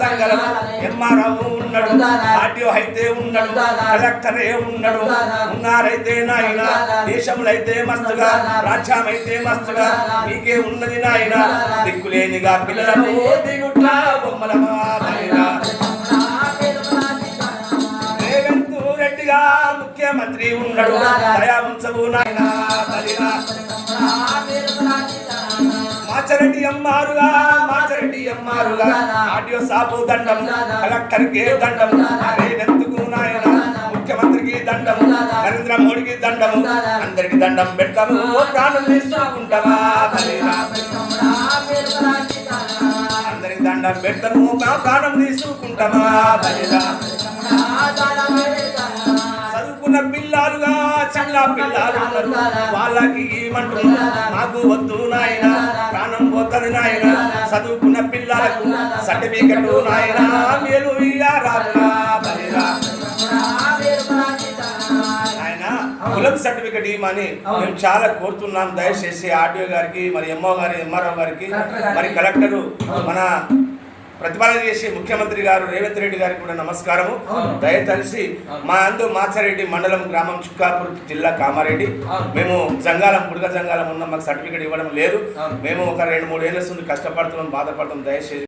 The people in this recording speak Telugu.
సంగలం ఎంఆర్ఓ ఉన్నాడు ఆర్టీఓ అయితే ఉన్నాడు కలెక్టర్ ఏ ఉన్నాడు ఉన్నారైతే నాయన దేశంలో అయితే మస్తుగా రాజ్యం అయితే మస్తుగా నీకే ఉన్నది నాయన దిక్కులేనిగా పిల్లలకు దిగుట్ల బొమ్మలమా ముఖ్యమంత్రి ఉన్నాడు. దయా ఉంచవు నాయన మాచరెడ్డి అమ్మారుగా మాచరెడ్డి అమ్మారుగా. ఆడియో సాపు దండం కలెక్టర్ కే దండం రేవెందుకు నాయన. ముఖ్యమంత్రికి దండం నరేంద్ర మోడీకి దండం అందరికి దండం పెడతాము. ప్రాణం తీసుకుంటామా బలిరా అందరికి దండం పెడతాము. ప్రాణం తీసుకుంటామా పిల్లలుగా పిల్లలు ఉన్నారు. వాళ్ళకి ఏమంటున్నారు మాకు వద్దు నాయన. ప్రాణం పోతుంది నాయన. చదువుకున్న పిల్లలకు సర్టిఫికెట్ నాయన. మేలు ఆయన కులం సర్టిఫికెట్ ఇవ్వమని మేము చాలా కోరుతున్నాం. దయచేసి ఆర్డీఓ గారికి మరి ఎంఓ గారి ఎంఆర్ఓ గారికి మరి కలెక్టరు మన ప్రతిపాదన చేసి ముఖ్యమంత్రి గారు రేవంత్ రెడ్డి గారికి కూడా నమస్కారము. దయతలిసి మా అందు మాచారెడ్డి మండలం గ్రామం చుక్కాపూర్ జిల్లా కామారెడ్డి. మేము జంగాలం బుడగ జంగాలం ఉన్న మాకు సర్టిఫికెట్ ఇవ్వడం లేదు. మేము ఒక రెండు మూడు ఏళ్ళ నుండి కష్టపడుతున్నాం బాధపడుతున్నాం. దయచేసి